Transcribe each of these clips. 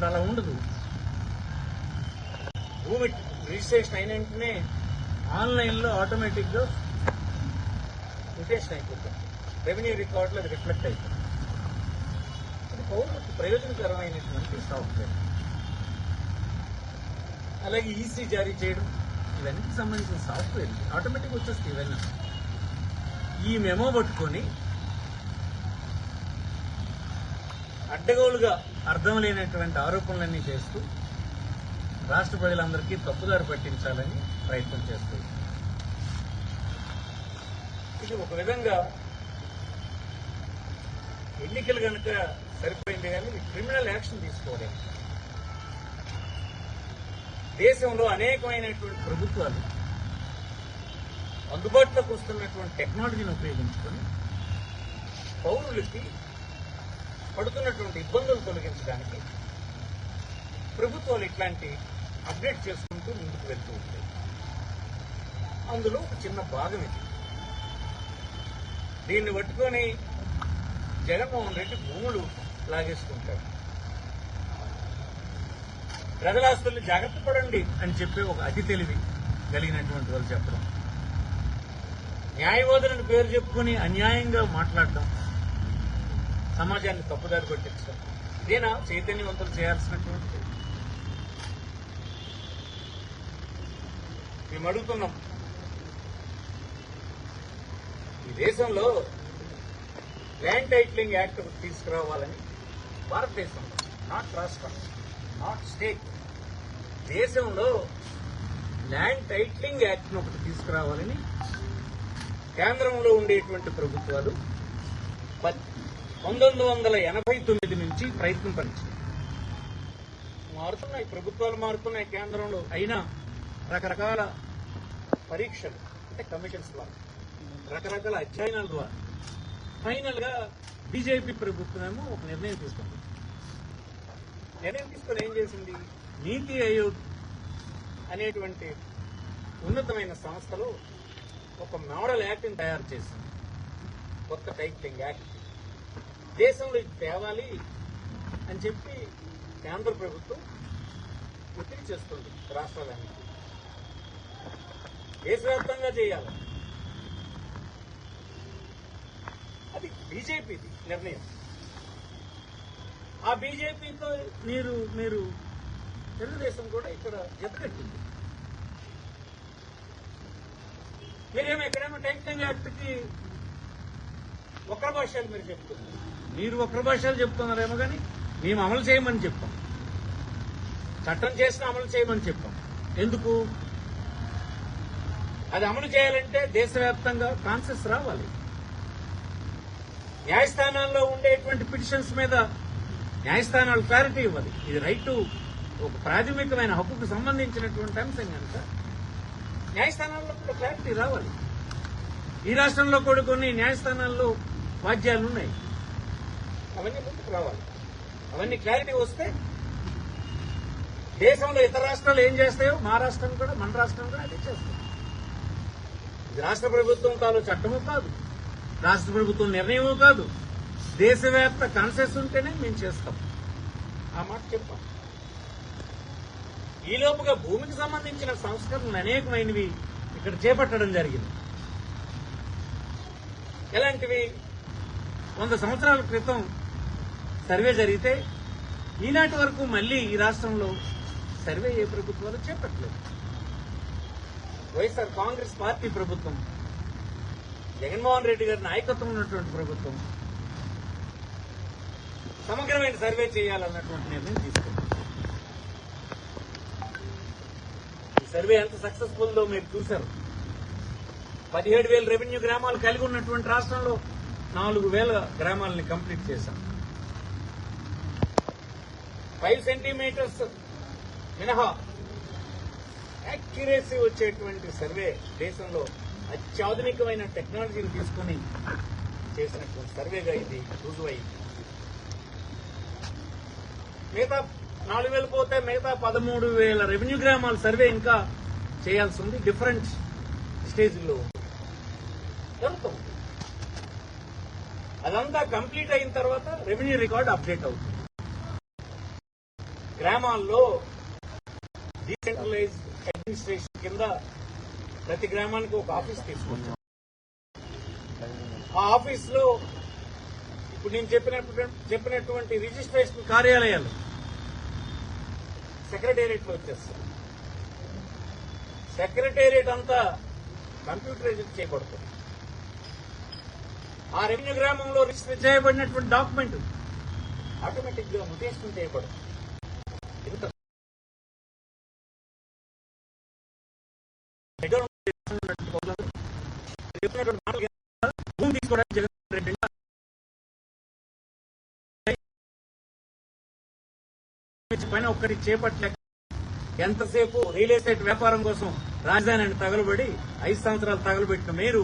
ఇప్పుడు అలా ఉండదు. భూమి రిజిస్ట్రేషన్ అయిన వెంటనే ఆన్లైన్లో ఆటోమేటిక్గా రిటేషన్ అయిపోతుంది. రెవెన్యూ రికార్డులో అది రిఫ్లెక్ట్ అయిపోతుంది. ఇది పౌరులకు ప్రయోజనకరమైనటువంటి సాఫ్ట్వేర్ అలాగే ఈసీ జారీ చేయడం ఇవన్నీ సంబంధించిన సాఫ్ట్వేర్ ఆటోమేటిక్ వచ్చేస్తాయి ఇవన్నీ. ఈ మెమో పట్టుకొని అడ్డగోలుగా అర్థం లేనటువంటి ఆరోపణలన్నీ చేస్తూ రాష్ట్ర ప్రజలందరికీ తప్పుదారి పట్టించాలని ప్రయత్నం చేస్తుంది ఇది ఒక విధంగా ఎన్నికలు కనుక సరిపోయింది కానీ క్రిమినల్ యాక్షన్ తీసుకోలేదు దేశంలో అనేకమైనటువంటి ప్రభుత్వాలు అందుబాటులోకి వస్తున్నటువంటి టెక్నాలజీని ఉపయోగించుకొని పౌరులకి పడుతున్నటువంటి ఇబ్బందులు తొలగించడానికి ప్రభుత్వాలు ఇట్లాంటి అప్డేట్ చేసుకుంటూ ముందుకు వెళ్తూ ఉంటాయి. అందులో ఒక చిన్న భాగం ఇది. దీన్ని పట్టుకొని జగన్మోహన్ రెడ్డి భూములు లాగేసుకుంటాడు. ప్రజలాస్తుల్ని జాగ్రత్త పడండి అని చెప్పి ఒక అతి తెలివి కలిగినటువంటి వాళ్ళు చెప్పడం. న్యాయవాదులను పేరు చెప్పుకొని అన్యాయంగా మాట్లాడడం. సమాజాన్ని తప్పుదారి పట్టించడం ఇదేనా చైతన్యవంతులు చేయాల్సినటువంటి మేము అడుగుతున్నాం. ఈ దేశంలో ల్యాండ్ టైట్లింగ్ యాక్ట్ ఒకటి తీసుకురావాలని భారతదేశం నాట్ రాష్ట్రం నాట్ స్టేట్ దేశంలో ల్యాండ్ టైట్లింగ్ యాక్ట్ను ఒకటి తీసుకురావాలని కేంద్రంలో ఉండేటువంటి ప్రభుత్వాలు పంతొమ్మిది వందల ఎనభై తొమ్మిది నుంచి ప్రయత్నం పరిచాయి మారుతున్నాయి ప్రభుత్వాలు మారుతున్నాయి కేంద్రంలో అయినా రకరకాల పరీక్షలు అంటే కమిషన్స్ ద్వారా రకరకాల అధ్యయనాల ద్వారా. ఫైనల్గా బీజేపీ ప్రభుత్వం ఏమో ఒక నిర్ణయం తీసుకుంది. నిర్ణయం తీసుకొని ఏం చేసింది? నీతి ఆయోగ్ అనేటువంటి ఉన్నతమైన సంస్థలో ఒక మోడల్ యాక్ట్ని తయారు చేసింది. కొత్త టైటిలింగ్ యాక్ట్. దేశంలో ఇది తేవాలి అని చెప్పి కేంద్ర ప్రభుత్వం ఒత్తిడి చేస్తుంది రాష్ట్రాలన్నీ దేశవ్యాప్తంగా చేయాలి. అది బీజేపీది నిర్ణయం. ఆ బీజేపీతో మీరు మీరు తెలుగుదేశం కూడా ఇక్కడ జతకట్టింది మీరేమో ఎక్కడేమో టైటిలింగ్ యాక్ట్కి వక్ర భాషలు మీరు చెప్తున్నారు. మీరు వక్ర భాషలు చెప్తున్నారేమో కానీ మేము అమలు చేయమని చెప్పాం. చట్టం చేసిన అమలు చేయమని చెప్పాం. ఎందుకు? అది అమలు చేయాలంటే దేశవ్యాప్తంగా కాన్సెస్ రావాలి. న్యాయస్థానాల్లో ఉండేటువంటి పిటిషన్స్ మీద న్యాయస్థానాలు క్లారిటీ ఇవ్వాలి ఇది రైట్ టు ఒక ప్రాథమికమైన హక్కుకు సంబంధించినటువంటి అంశం కనుక న్యాయస్థానాల్లో కూడా క్లారిటీ రావాలి. ఈ రాష్ట్రంలో కూడా కొన్ని న్యాయస్థానాల్లో వాద్యాలు ఉన్నాయి. అవన్నీ ముందుకు రావాలి. అవన్నీ క్లారిటీ వస్తే దేశంలో ఇతర రాష్ట్రాలు ఏం చేస్తాయో మా రాష్ట్రం కూడా మన రాష్ట్రం కూడా అదే చేస్తాం ఇది రాష్ట్ర ప్రభుత్వం కాదు చట్టము కాదు. రాష్ట్ర ప్రభుత్వం నిర్ణయము కాదు. దేశవ్యాప్త కాన్సెస్ ఉంటేనే మేము చేస్తాం. ఆ మాట చెప్పాం ఈ లోపుగా భూమికి సంబంధించిన సంస్కరణలు అనేకమైనవి ఇక్కడ చేపట్టడం జరిగింది. ఎలాంటివి? వంద సంవత్సరాల క్రితం సర్వే జరిగితే ఈనాటి వరకు మళ్ళీ ఈ రాష్ట్రంలో సర్వే ఏ ప్రభుత్వాలు చేపట్టలేదు. వైఎస్ఆర్ కాంగ్రెస్ పార్టీ ప్రభుత్వం జగన్మోహన్ రెడ్డి గారి నాయకత్వం ఉన్నటువంటి ప్రభుత్వం సమగ్రమైన సర్వే చేయాలన్నటువంటి నిర్ణయం తీసుకుంది. ఈ సర్వే ఎంత సక్సెస్ఫుల్ దో మీరు చూశారు. పదిహేడు వేల రెవెన్యూ గ్రామాలు కలిగి ఉన్నటువంటి రాష్ట్రంలో నాలుగు వేల గ్రామాలని కంప్లీట్ చేశాం. ఫైవ్ సెంటీమీటర్స్ మినహా యాక్యురసీ వచ్చేటువంటి సర్వే దేశంలో అత్యాధునికమైన టెక్నాలజీని తీసుకుని చేసినటువంటి సర్వేగా ఇది రుజువైంది మిగతా నాలుగు వేలు పోతే మిగతా పదమూడు వేల రెవెన్యూ గ్రామాల సర్వే ఇంకా చేయాల్సి ఉంది. డిఫరెంట్ స్టేజ్లో జరుగుతుంది అదంతా కంప్లీట్ అయిన తర్వాత రెవెన్యూ రికార్డ్ అప్డేట్ అవుతుంది. గ్రామాల్లో డీసెంట్రలైజ్ అడ్మినిస్ట్రేషన్ కింద ప్రతి గ్రామానికి ఒక ఆఫీస్ తీసుకుంటాం. ఆ ఆఫీస్లో ఇప్పుడు నేను చెప్పినట్టు చెప్పినటువంటి రిజిస్ట్రేషన్ కార్యాలయాలు సెక్రటేరియట్లో వచ్చేస్తాయి. సెక్రటేరియట్ అంతా కంప్యూటరైజ్ చేయబడుతుంది. ఆ రెవెన్యూ గ్రామంలో రిజిస్టర్ చేయబడినటువంటి డాక్యుమెంట్ ఆటోమేటిక్గా ముటేషన్ చేయబడుతుంది. భూమి తీసుకోవడానికి జగన్ రెడ్డి పైన ఒక్కటి చేపట్టలేక ఎంతసేపు రియల్ ఎస్టేట్ వ్యాపారం కోసం రాజధానిని తగలబడి ఐదు సంవత్సరాలు తగలబెట్టిన మీరు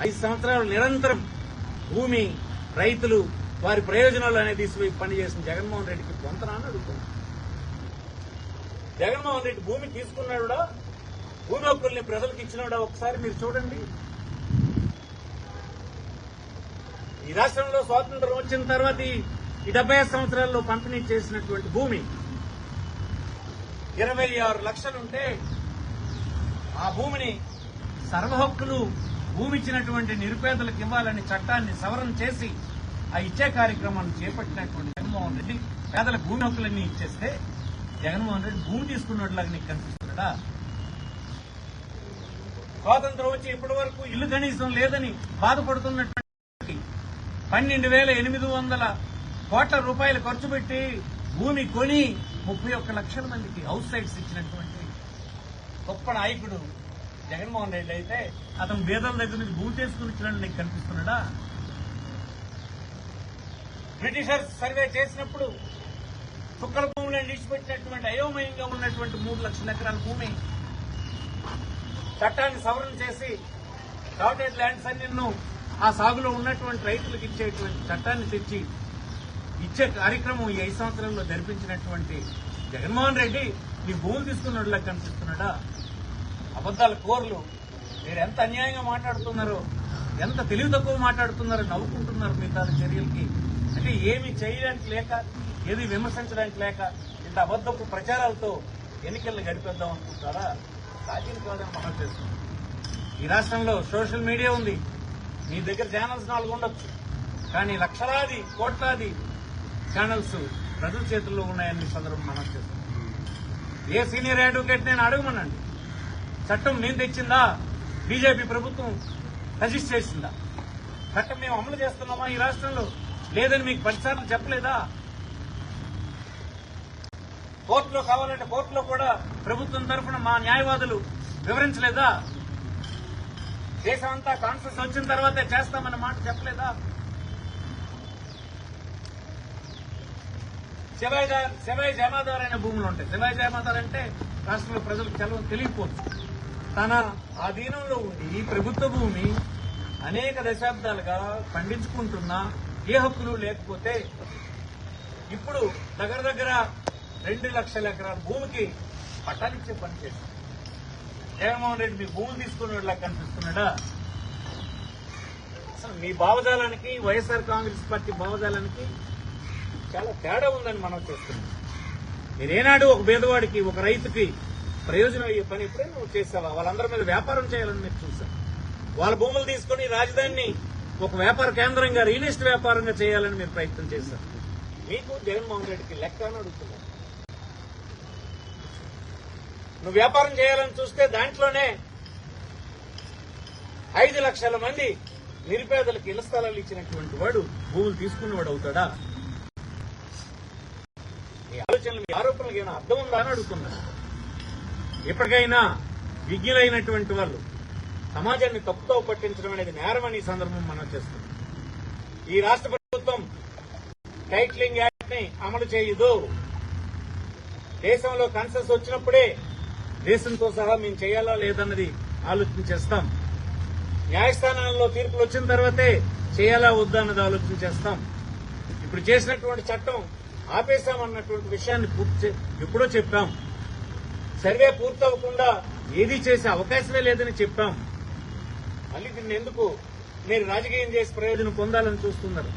ఐదు సంవత్సరాలు నిరంతరం భూమి రైతులు వారి ప్రయోజనాలు అనేది తీసుకుపోయి పనిచేసిన జగన్మోహన్ రెడ్డికి పొంతనా అని జగన్మోహన్ రెడ్డి భూమి తీసుకున్నాడా భూమి హక్కుల్ని ప్రజలకు ఇచ్చినాడా ఒకసారి మీరు చూడండి. ఈ రాష్ట్రంలో స్వాతంత్రం వచ్చిన తర్వాత ఈ- డెబ్బై ఐదు సంవత్సరాల్లో పంపిణీ చేసినటువంటి భూమి ఇరవై ఆరు లక్షలుంటే ఆ భూమిని సర్వహక్కులు భూమి ఇచ్చినటువంటి నిరుపేదలకు ఇవ్వాలని చట్టాన్ని సవరణ చేసి ఆ ఇచ్చే కార్యక్రమాన్ని చేపట్టినటువంటి జగన్మోహన్ రెడ్డి పేదల భూమి హక్కులన్నీ ఇచ్చేస్తే జగన్మోహన్ రెడ్డి భూమి తీసుకున్నట్లాగా నీకు కనిపిస్తున్నాడా? స్వాతంత్రం వచ్చి ఇప్పటి వరకు ఇల్లు కనీసం లేదని బాధపడుతున్నటువంటి పన్నెండు వేల ఎనిమిది వందల కోట్ల రూపాయలు ఖర్చు పెట్టి భూమి కొని ముప్పై ఒక్క లక్షల మందికి హౌస్ సైట్స్ ఇచ్చినటువంటి గొప్ప నాయకుడు జగన్మోహన్ రెడ్డి అయితే అతను బేదల దగ్గర నుంచి భూమి చేసుకుని వచ్చినట్టు నీకు కనిపిస్తున్నాడా? బ్రిటిషర్స్ సర్వే చేసినప్పుడు చుక్కల భూమిలో నిలిచిపెట్టినటువంటి అయోమయంగా ఉన్నటువంటి మూడు లక్షల ఎకరాల భూమి చట్టాన్ని సవరణ చేసి డాటెడ్ ల్యాండ్స్ అన్నిన్ను ఆ సాగులో ఉన్నటువంటి రైతులకు ఇచ్చేటువంటి చట్టాన్ని తెచ్చి ఇచ్చే కార్యక్రమం ఈ ఐదు సంవత్సరంలో జరిపించినటువంటి జగన్మోహన్ రెడ్డి నీ భూమి తీసుకున్నట్లా కనిపిస్తున్నాడా? అబద్దాల కోర్లు. మీరు ఎంత అన్యాయంగా మాట్లాడుతున్నారో ఎంత తెలివి తక్కువ మాట్లాడుతున్నారో నవ్వుకుంటున్నారు మిగతా చర్యలకి. అంటే ఏమి చేయడానికి లేక ఏది విమర్శించడానికి లేక ఇంత అబద్దపు ప్రచారాలతో ఎన్నికలను గడిపేద్దాం అనుకుంటారా సాధ్యం కాదని మనం చేస్తున్నాం ఈ రాష్ట్రంలో సోషల్ మీడియా ఉంది. మీ దగ్గర ఛానల్స్ నాలుగు ఉండొచ్చు. కానీ లక్షలాది కోట్లాది ఛానల్స్ ప్రజల చేతుల్లో ఉన్నాయని సందర్భం మనం చేస్తున్నాం ఏ సీనియర్ అడ్వకేట్ నేను అడగమనండి. చట్టం నేను తెచ్చిందా? బీజేపీ ప్రభుత్వం సజెస్ట్ చేసిందా? చట్టం మేము అమలు చేస్తున్నామా ఈ రాష్ట్రంలో? లేదని మీకు పదిసార్లు చెప్పలేదా? కోర్టులో కావాలంటే కోర్టులో కూడా ప్రభుత్వం తరఫున మా న్యాయవాదులు వివరించలేదా? దేశం అంతా కాన్ఫరెన్స్ వచ్చిన తర్వాతే చేస్తామన్న మాట చెప్పలేదా? శివాయి శివాయి జమాదార్ అనే భూములు ఉంటాయి. శివాయి జమాదార్ అంటే రాష్ట్రంలో ప్రజలకు తెలవ తెలియకపోవచ్చు. తన ఆధీనంలో ఉండి ప్రభుత్వ భూమి అనేక దశాబ్దాలుగా పండించుకుంటున్న ఏ హక్కులు లేకపోతే ఇప్పుడు దగ్గర దగ్గర రెండు లక్షల ఎకరాల భూమికి పట్టాలిచ్చే పని చేశారు జగన్మోహన్ రెడ్డి మీ భూములు తీసుకున్నట్లా కనిపిస్తున్నాడా? అసలు మీ భావజాలానికి వైఎస్ఆర్ కాంగ్రెస్ పార్టీ భావజాలానికి చాలా తేడా ఉందని మనం చూస్తున్నాం. మీరేనాడు ఒక పేదవాడికి ఒక రైతుకి ప్రయోజనం అయ్యే పని ఇప్పుడే నువ్వు చేసావా? వాళ్ళందరి మీద వ్యాపారం చేయాలని మీరు చూశాను వాళ్ళ భూములు తీసుకుని రాజధానిని ఒక వ్యాపార కేంద్రంగా రియల్ ఎస్టేట్ వ్యాపారంగా చేయాలని మీరు ప్రయత్నం చేశారు. మీకు జగన్మోహన్ రెడ్డికి లెక్క అని అడుగుతున్నాను నువ్వు వ్యాపారం చేయాలని చూస్తే దాంట్లోనే ఐదు లక్షల మంది నిరుపేదలకు ఇళ్ళ స్థలాలు ఇచ్చినటువంటి వాడు భూములు తీసుకున్నవాడు అవుతాడా? మీ ఆలోచనలు మీ ఆరోపణలకు ఏమైనా అర్థం ఉందా అని అడుగుతున్నాను ఇప్పటికైనా విజ్ఞులైనటువంటి వాళ్ళు సమాజాన్ని తప్పుతో పట్టించడం అనేది నేరమని ఈ సందర్భం మనం చేస్తుంది ఈ రాష్ట్ర ప్రభుత్వం టైట్లింగ్ యాక్ట్ని అమలు చేయదు. దేశంలో కన్సెస్ వచ్చినప్పుడే దేశంతో సహా మేము చేయాలా లేదన్నది ఆలోచన చేస్తాం. న్యాయస్థానాల్లో తీర్పులు వచ్చిన తర్వాతే చేయాలా వద్దా అన్నది ఆలోచన చేస్తాం. ఇప్పుడు చేసినటువంటి చట్టం ఆపేశామన్నటువంటి విషయాన్ని పూర్తి ఎప్పుడో చెప్పాం. సర్వే పూర్తవకుండా ఏది చేసే అవకాశమే లేదని చెప్పాం. మళ్ళీ దీన్ని ఎందుకు మీరు రాజకీయం చేసి ప్రయోజనం పొందాలని చూస్తున్నారు?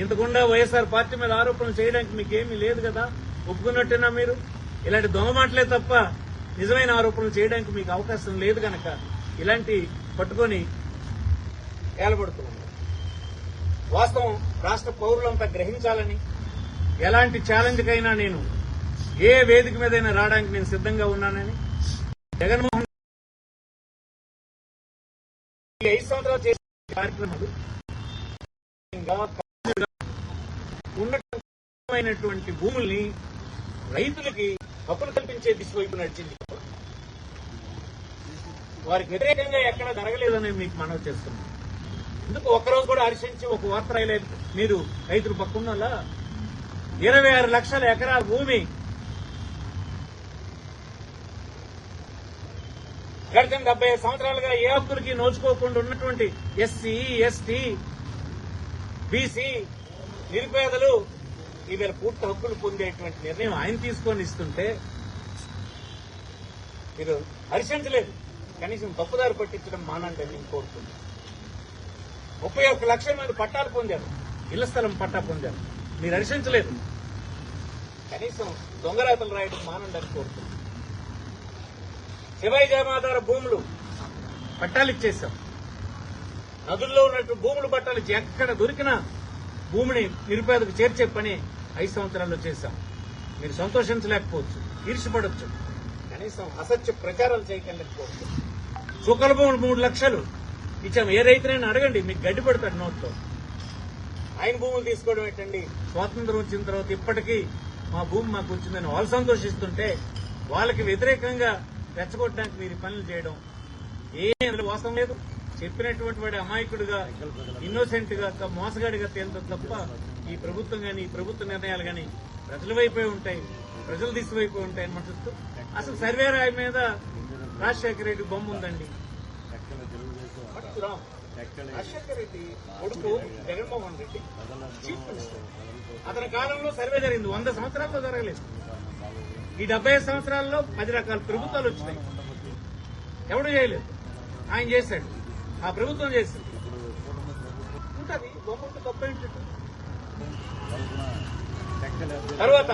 ఇంతకుండా వైఎస్ఆర్ పార్టీ మీద ఆరోపణలు చేయడానికి మీకేమీ లేదు కదా? ఒప్పుకున్నట్టేనా మీరు? ఇలాంటి దొంగమాటలే తప్ప నిజమైన ఆరోపణలు చేయడానికి మీకు అవకాశం లేదు కనుక ఇలాంటి పట్టుకొని ఏలబడుతున్నారు. వాస్తవం రాష్ట్ర పౌరులంతా గ్రహించాలని ఎలాంటి ఛాలెంజ్కైనా నేను ఏ వేదిక మీదైనా రావడానికి నేను సిద్ధంగా ఉన్నానని? జగన్మోహన్ ఈ ఐదు సంవత్సరాలు చేసిన కార్యక్రమాలు ఇంకా ఉన్నటువంటి భూముల్ని రైతులకి హక్కులు కల్పించే దిశ వైపు నడిచింది. వారికి వ్యతిరేకంగా ఎక్కడ జరగలేదని మీకు మనవి చేస్తున్నాం. ఎందుకు ఒక్కరోజు కూడా హర్షించి ఒక వార్త రాయలేదు? మీరు రైతులు పక్కన ఇరవై ఆరు లక్షల ఎకరాల భూమి గడిచిన డెబ్బై ఐదు సంవత్సరాలుగా ఏ హక్కులకి నోచుకోకుండా ఉన్నటువంటి ఎస్సీ ఎస్టీ బీసీ నిరుపేదలు ఈవేళ పూర్తి హక్కులు పొందేటువంటి నిర్ణయం ఆయన తీసుకొని ఇస్తుంటే మీరు హర్షించలేదు. కనీసం తప్పుదారి పట్టించడం మానండి నేను కోరుతున్నాను. ముప్పై ఒక్క లక్షల మంది పట్టాలు పొందారు. ఇళ్ళ స్థలం పట్టా పొందారు. మీరు హర్షించలేదు. కనీసం దొంగరాతలు రాయడం మానండి అని కోరుతున్నాను. శివాయి జమాదార భూములు పట్టాలు ఇచ్చేసాం నదుల్లో ఉన్నట్టు భూములు పట్టాలు ఇచ్చి ఎక్కడ దొరికినా భూమిని నిరుపేదకు చేర్చే పని ఐదు సంవత్సరాల్లో చేశాం. మీరు సంతోషించలేకపోవచ్చు ఈర్షపడవచ్చు కనీసం అసత్య ప్రచారాలు చేయగలకపోవచ్చు. సుఖల భూములు మూడు లక్షలు ఇచ్చాము ఏ రైతునైనా అడగండి మీకు గడ్డి పడతాడు నోట్లో. ఆయన భూములు తీసుకోవడం ఏంటండి? స్వాతంత్రం వచ్చిన తర్వాత ఇప్పటికీ మా భూమి మాకు వచ్చిందని వాళ్ళు సంతోషిస్తుంటే వాళ్ళకి వ్యతిరేకంగా రెచ్చగొట్టడానికి మీరు పనులు చేయడం ఏ అందులో వాసం లేదు. చెప్పినటువంటి వాడి అమాయకుడిగా ఇన్నోసెంట్గా మోసగాడిగా తేలుతుంది తప్ప ఈ ప్రభుత్వం గాని ఈ ప్రభుత్వ నిర్ణయాలు గాని ప్రజల వైపే ఉంటాయి ప్రజల దిశ ఉంటాయని మన చూస్తూ అసలు సర్వే రాయి మీద రాజశేఖర రెడ్డి బొమ్మ ఉందండి. రాజశేఖర రెడ్డి కొడుకు జగన్మోహన్ రెడ్డి. Chief minister. అతని కాలంలో సర్వే జరిగింది. వంద సంవత్సరాల్లో జరగలేదు. ఈ డెబ్బై సంవత్సరాల్లో పది రకాల ప్రభుత్వాలు వచ్చినాయి. ఎవడు చేయలేదు? ఆయన చేశాడు. ఆ ప్రభుత్వం చేసింది. ఉంటుంది బొమ్మకు తప్ప తర్వాత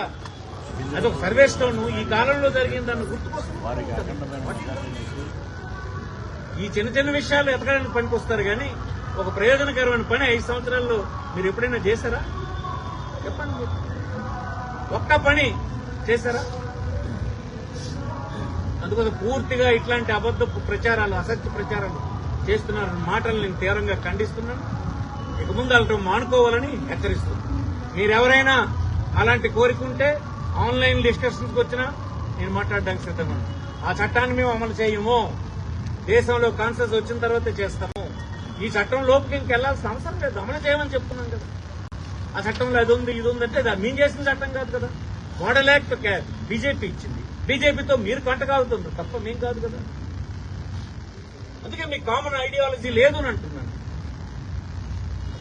అదొక సర్వే స్టోన్ ఈ కాలంలో జరిగిందన్న గుర్తుకోసం ఈ చిన్న చిన్న విషయాలు ఎతకడానికి పనికొస్తారు కానీ ఒక ప్రయోజనకరమైన పని ఐదు సంవత్సరాల్లో మీరు ఎప్పుడైనా చేశారా? చెప్పండి. ఒక్క పని చేశారా? అందుకోసం పూర్తిగా ఇట్లాంటి అబద్ధపు ప్రచారాలు అసత్య ప్రచారాలు చేస్తున్నారన్న మాటలు నేను తీవ్రంగా ఖండిస్తున్నాను. ఇక ముందు వాళ్ళతో మానుకోవాలని హెచ్చరిస్తున్నాను. మీరెవరైనా అలాంటి కోరిక ఉంటే ఆన్లైన్ డిస్కషన్స్కి వచ్చినా నేను మాట్లాడడానికి సిద్ధంగా ఆ చట్టాన్ని మేము అమలు చేయము. దేశంలో కాన్సెస్ వచ్చిన తర్వాతే చేస్తాము. ఈ చట్టం లోపలికి ఇంకెళ్ళాల్సిన అవసరం లేదు. అమలు చేయమని చెప్తున్నాం కదా. ఆ చట్టంలో అది ఉంది ఇది ఉందంటే అది మేము చేసిన చట్టం కాదు కదా. మోడల్ యాక్ట్ బీజేపీ ఇచ్చింది. బీజేపీతో మీరు కంటకాగుతుంది తప్ప మేం కాదు కదా. అందుకే మీకు కామన్ ఐడియాలజీ లేదు అని అంటున్నాను.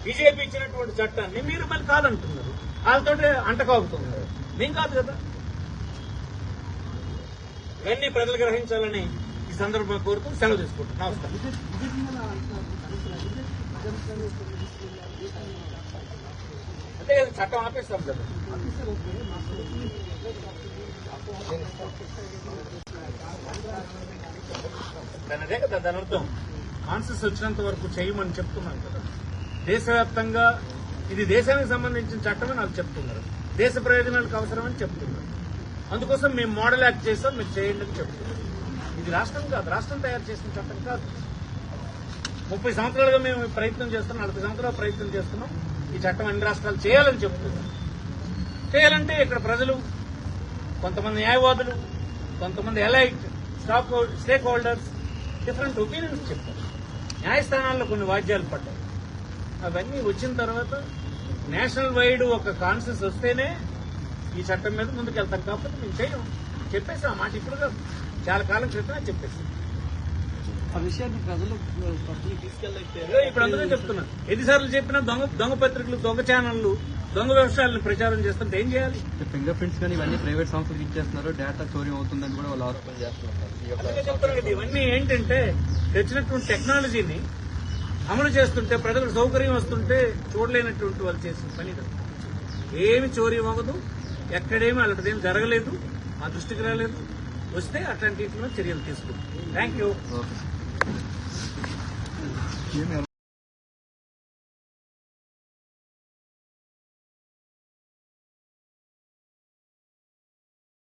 బీజేపీ ఇచ్చినటువంటి చట్టాన్ని మీరు మళ్ళీ కాదంటున్నారు. వాళ్ళతోటే అంటకాగుతున్నారు మేం కాదు కదా. ఇవన్నీ ప్రజలు గ్రహించాలని ఈ సందర్భంగా కోరుతూ సెలవు తీసుకుంటున్నాను నమస్కారం. అంతే కదా చట్టం ఆపేస్తాం కదా. దాని కదా దాని అర్థం. కాన్సెస్ వచ్చినంత వరకు చేయమని చెప్తున్నాను కదా. దేశవ్యాప్తంగా ఇది దేశానికి సంబంధించిన చట్టమే నాకు చెప్తున్నారు. దేశ ప్రయోజనాలకు అవసరమని చెప్తున్నారు. అందుకోసం మేము మోడల్ యాక్ట్ చేస్తాం మీరు చేయండి అని చెప్తున్నారు. ఇది రాష్ట్రం కాదు రాష్ట్రం తయారు చేసిన చట్టం కాదు. ముప్పై సంవత్సరాలుగా మేము ప్రయత్నం చేస్తున్నాం నలభై సంవత్సరాలు ప్రయత్నం చేస్తున్నాం. ఈ చట్టం అన్ని రాష్ట్రాలు చేయాలని చెప్తున్నాం చేయాలంటే ఇక్కడ ప్రజలు కొంతమంది న్యాయవాదులు కొంతమంది elite stock stakeholders different opinions చెప్తారు న్యాయస్థానాల్లో కొన్ని వాద్యాలు పడ్డాయి. అవన్నీ వచ్చిన తర్వాత నేషనల్ వైడ్ ఒక కాన్సెన్స్ వస్తేనే ఈ చట్టం మీద ముందుకెళ్తాం కాకపోతే మేము చేయం. చెప్పేసాం ఆ మాట ఇప్పుడు చాలా కాలం క్రితమే చెప్పేసాం. ఆ విషయాన్ని ప్రజలు ఇప్పుడు అందుకే చెప్తున్నాను ఎన్నిసార్లు చెప్పినా దొంగ దొంగ పత్రికలు దొంగ ఛానళ్ళు దొంగ వ్యవసాయాలను ప్రచారం చేస్తుంటే ఏం చేయాలి? ఫింగర్ ప్రింట్స్ కానీ ఇవన్నీ ప్రైవేట్ సంస్థలకు ఇచ్చేస్తున్నారు. డేటా చోరీ అవుతుందని కూడా వాళ్ళు ఆరోపణ చేస్తున్నారు. ఇవన్నీ ఏంటంటే తెచ్చినటువంటి టెక్నాలజీని అమలు చేస్తుంటే ప్రజలకు సౌకర్యం వస్తుంటే చూడలేనటువంటి వాళ్ళు చేసిన పని. ఏమి చోరీ అవ్వదు ఎక్కడేమి అలాంటిదేం జరగలేదు మా దృష్టికి రాలేదు. వస్తే అట్లాంటి చర్యలు తీసుకుంటాం. Thank you